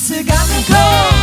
It's a got me.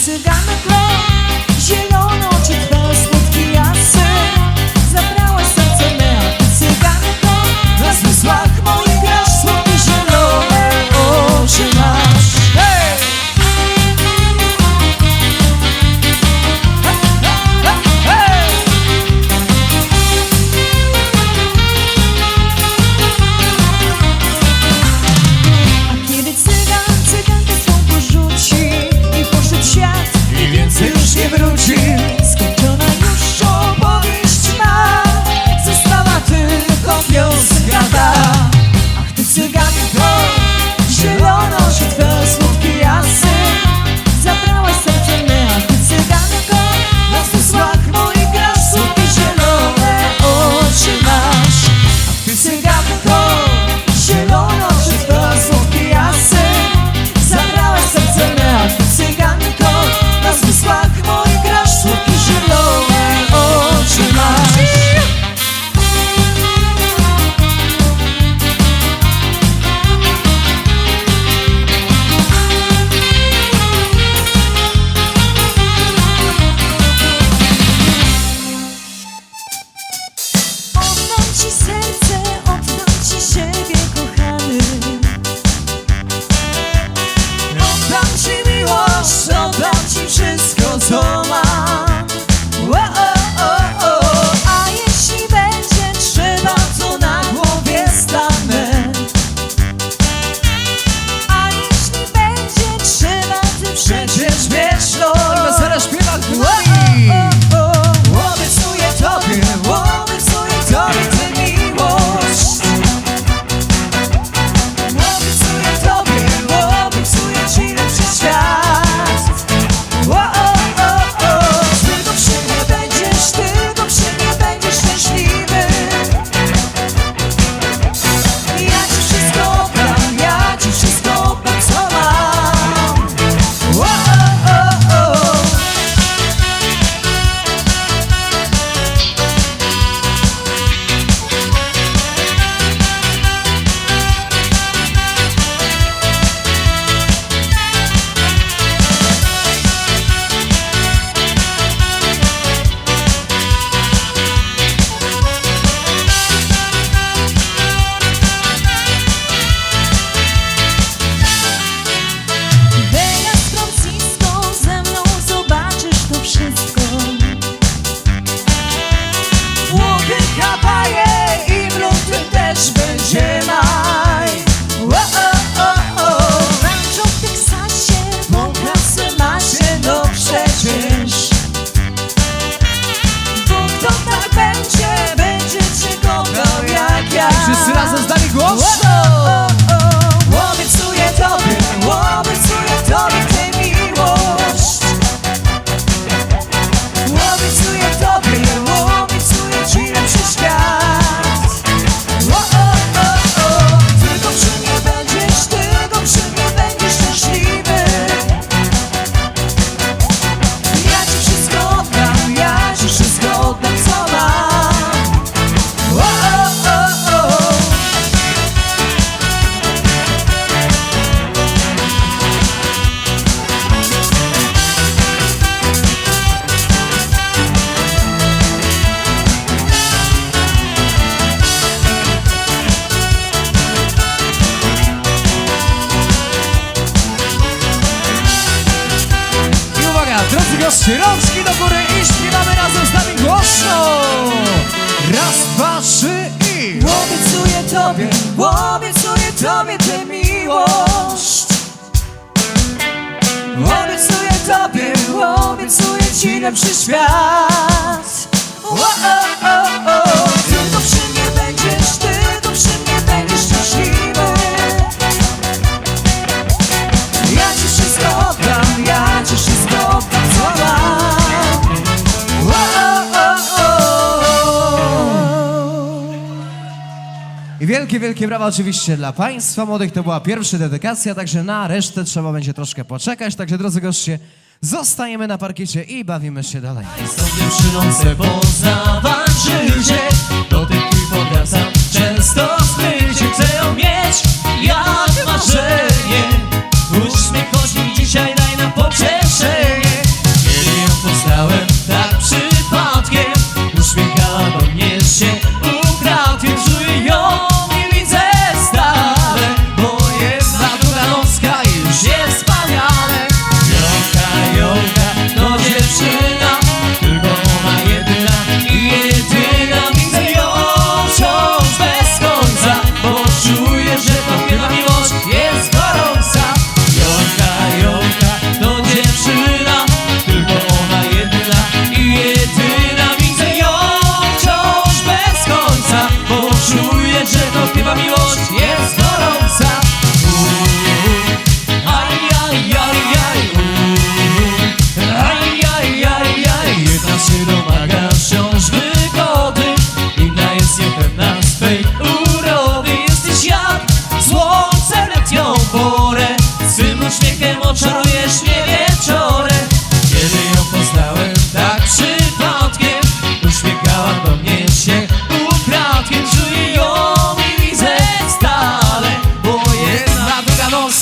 It's a gun Gwiazdy rączki do góry i śpiewamy razem z nami głośno. Raz, dwa, trzy i Obiecuję Tobie, obiecuję Tobie tę miłość. Obiecuję Tobie, obiecuję Ci lepszy świat. Oh, oh. Wielkie, wielkie brawa oczywiście dla Państwa młodych. To była pierwsza dedykacja, także na resztę trzeba będzie troszkę poczekać. Także drodzy goście, zostajemy na parkiecie i bawimy się dalej. Sobie poza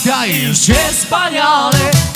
dzisiaj już wspaniale